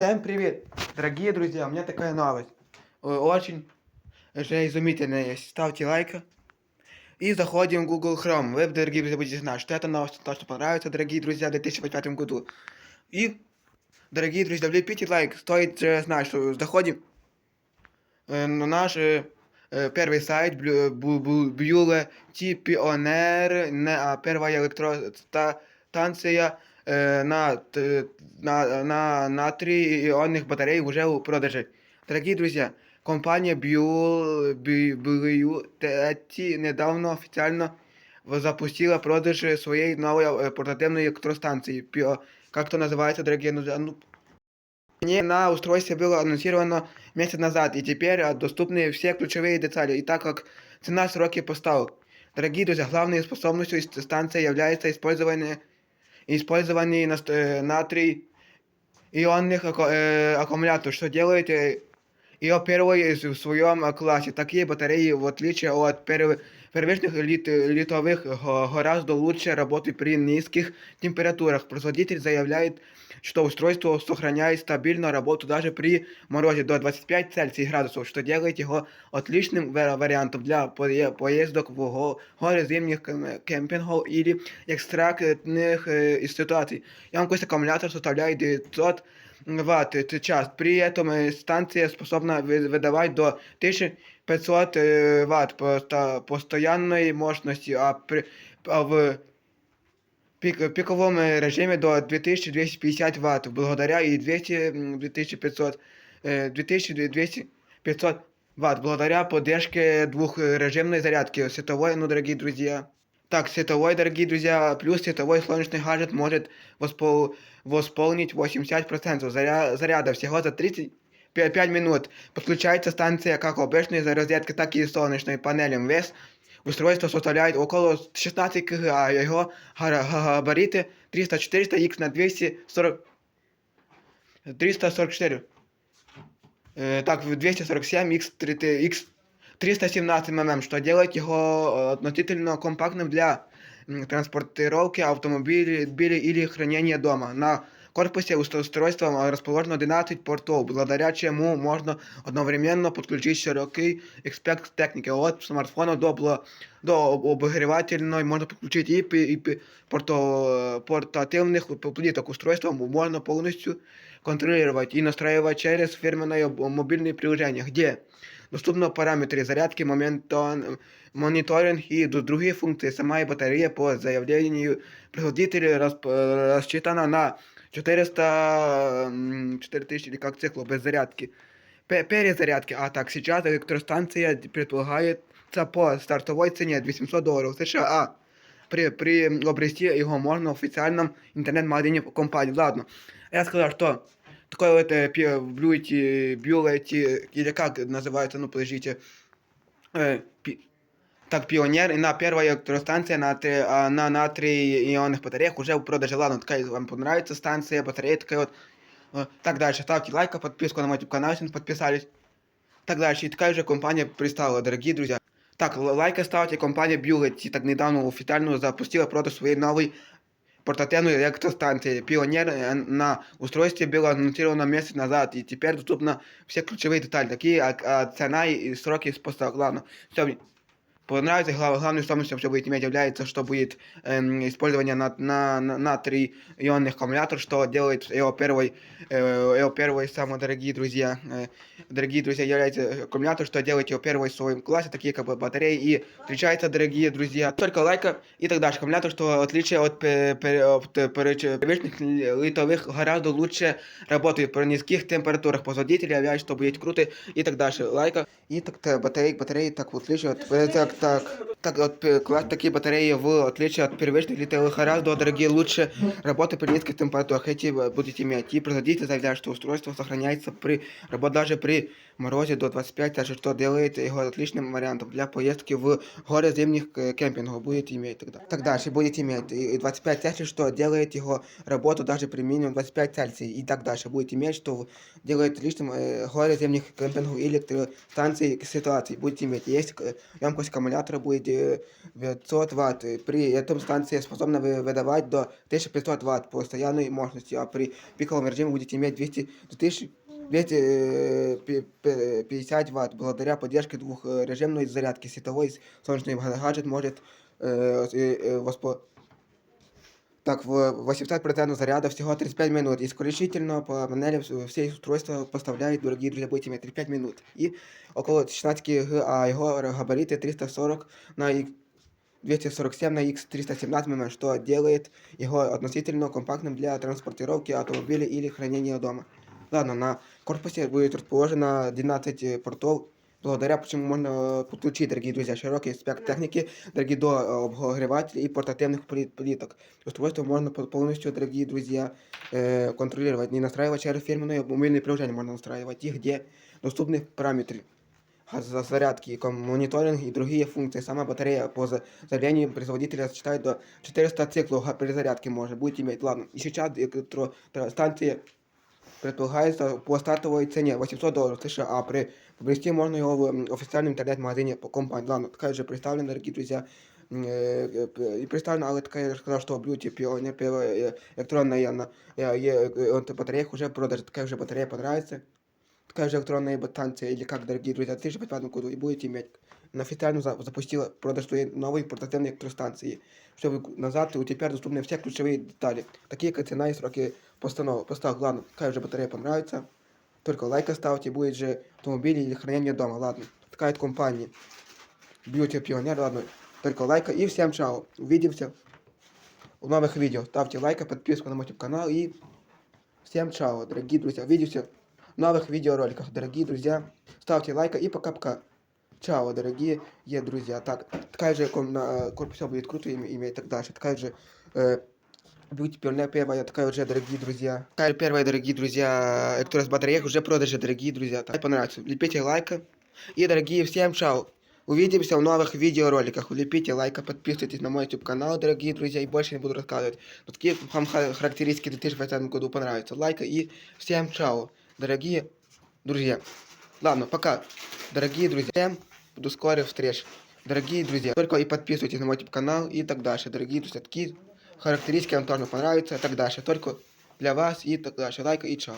Всем привет, дорогие друзья, у меня такая новость. Э, Очень же изумительная. Ставьте лайк. И заходим в Google Chrome. Вы, дорогие друзья, будете знать, что эта новость точно понравится, дорогие друзья, в 2005 году. И, дорогие друзья, влепите лайк. Стоит же знать, что заходим э, на наш э, первый сайт Бюле Пионер, не, а первая электростанция на, т- на, на натрий ионных батарей уже у продажи. Дорогие друзья, компания Бюл, недавно официально в- запустила продажи своей новой э, портативной электростанции. Пио- как то называется, дорогие друзья? Ну, мне на устройстве было анонсировано месяц назад, и теперь а, доступны все ключевые детали, и так как цена, сроки поставок. Дорогие друзья, главной способностью ст- станции является использование, использование наст- э, натрий ионных аку- э, аккумуляторов, что делает э, ее первой из- в своем э, классе. Такие батареи, в отличие от перв- Первичных лит, литовых гораздо лучше работают при низких температурах. Производитель заявляет, что устройство сохраняет стабильную работу даже при морозе до 25 Цельсия градусов, что делает его отличным вариантом для поездок в горы зимних кемпингов или экстрактных е, ситуаций. Емкость аккумулятора составляет 900 Ватт е, час. При этом е, станция способна выдавать до 1000 500 Вт просто постоянної мощності, а при а в пік, піковому режимі до 2250 Вт, благодаря і 200, 2500, 2200 500 благодаря поддержке двухрежимной зарядки световой, ну, дорогие друзья. Так, световой, дорогие друзья, плюс световой солнечный гаджет может воспол... восполнить 80% заря... заряда всего за 30 35 минут. Подключается станция как обычной за розетки, так и солнечной панелем. Вес устройства составляет около 16 кг, а его гара- га- габариты 300-400 x на 240 344. Э, так, в 247 x, 3, 317 мм, что делает его э, относительно компактным для м, транспортировки автомобилей били- или хранения дома. На корпусе усто- устройства э, расположено 12 портов, благодаря чему можно одновременно подключить широкий спектр техники. От смартфона до, бла- до об- обогревательной можно подключить и, пи- и пи- порто- портативных п- плиток. Устройство можно полностью контролировать и настраивать через фирменное об- мобильное приложение, где доступны параметры зарядки, моментон, мониторинг и ду- другие функции. Сама батарея по заявлению производителя расп- э, рассчитана на 400, м, 4000 или как циклов без зарядки. Пе- Перезарядки. А так, сейчас электростанция предполагается по стартовой цене 800 долларов США. А при, приобрести его можно в официальном интернет-магазине компании. Ладно, я сказал, что такое вот э, пи- блюйте, бюлете, или как называется, ну подождите, э, пи- так, пионер, и на первая электростанция на, три- а, на натрий ионных батареях уже в продаже. Ладно, такая вам понравится станция, батарея такая вот. Э, Так дальше, ставьте лайк, подписку на мой YouTube канал, если не подписались. Так дальше, и такая же компания пристала, дорогие друзья. Так, л- лайки ставьте, компания Бьюлет так недавно официально запустила продаж своей новой портативной электростанции. Пионер э, на устройстве было анонсировано месяц назад, и теперь доступны все ключевые детали, такие как а, цена и сроки поставок. Ладно, все, понравится, глав, главной стоимостью, что будет иметь, является, что будет эм, использование на, на, на, натрий ионных аккумуляторов, что делает его первый, э, его первый, самые дорогие друзья, э, дорогие друзья, является аккумулятор, что делает его первый в своем классе, такие как бы батареи, и встречается, дорогие друзья, только лайка и так дальше. Аккумулятор, что в отличие от, пе- пе- от э, переч- привычных литовых, гораздо лучше работает при низких температурах. Производитель объявляет, что будет круто и так дальше. Лайка. И так то батареи, батареи так в отличие от э, так, так, так от э, класс такие батареи в отличие от первичных литовых гораздо дорогие лучше работают при низких температурах. Эти э, будете иметь. И производитель заявляет, что устройство сохраняется при работе даже при морозе до 25, даже что делает его отличным вариантом для поездки в горы зимних э, кемпингов. Будете иметь тогда. Так дальше будете иметь. И и 25 Цельсий, что делает его работу даже при минимум 25 Цельсий. И так дальше будете иметь, что делает отличным э, горы зимних кемпингов или электростанций ситуаций. Будете иметь. Есть э, емкость аккумулятора аккумулятора будет э, 900 Вт. При этом станция способна вы- выдавать до 1500 Вт постоянной мощности, а при пиковом режиме будете иметь 200, 2000 250 Вт. Благодаря поддержке двухрежимной зарядки световой солнечный гаджет может э, э, э, воспо- так, в 80% заряда всего 35 минут. Исключительно по панели все устройства поставляют, дорогие друзья, будете 35 минут. И около 16 г, а его габариты 340 на X 247 на X317 мм, что делает его относительно компактным для транспортировки автомобиля или хранения дома. Ладно, на корпусе будет расположено 12 портов, благодаря почему можно подключить, дорогие друзья, широкий спектр техники, дорогие до э, обогревателей и портативных плит- плиток. Устройство можно пол- полностью, дорогие друзья, э, контролировать, не настраивать через фирменные мобильные приложения, можно настраивать их, где доступны параметры а за- зарядки, ком- мониторинг и другие функции. Сама батарея по за- заявлению производителя считает до 400 циклов га- перезарядки может будет иметь. Ладно, и сейчас электростанции предполагается по стартовой цене 800 долларов США, а при приобрести можно его в м, официальном интернет-магазине по компании. Ладно, такая же представлена, дорогие друзья, м, э, э, п- и представлена, але така я сказав, що Beauty Pioneer первая э, электронная на э, е- э, вот батарея уже продажа, такая же батарея понравится. Такая же электронная станция, или как, дорогие друзья, ты же по этому коду и будете иметь. На официально за- запустила продаж своей новой портативной электростанции, чтобы назад у теперь доступны все ключевые детали, такие как цена и сроки постанов. Постав, ладно, какая же батарея понравится, Только лайк оставьте, будет же автомобиль или хранение дома, ладно. Такая вот компания. Beauty Pioneer, ладно, только лайка и всем чао. Увидимся в новых видео. Ставьте лайк, подписку на мой канал и всем чао, дорогие друзья. Увидимся в новых видеороликах, дорогие друзья. Ставьте лайк и пока-пока. Чао, дорогие друзья. Так, такая же на корпусе будет круто име- иметь так дальше. Такая же э, Beauty Pioneer первая, такая уже, дорогие друзья. Такая первая, дорогие друзья, электронных батареек уже продажи, дорогие друзья. Так, понравится. Лепите лайка. И, дорогие, всем чао. Увидимся в новых видеороликах. Лепите лайка, подписывайтесь на мой YouTube канал, дорогие друзья, и больше не буду рассказывать. Но такие вам ха- характеристики в 2020 году понравятся. Лайка и всем чао, дорогие друзья. Ладно, пока, дорогие друзья. Всем до скорых встреч. Дорогие друзья, только и подписывайтесь на мой YouTube канал и так дальше. Дорогие друзья, такие характеристики вам тоже понравятся и так дальше. Только для вас и так дальше. Лайка и чао.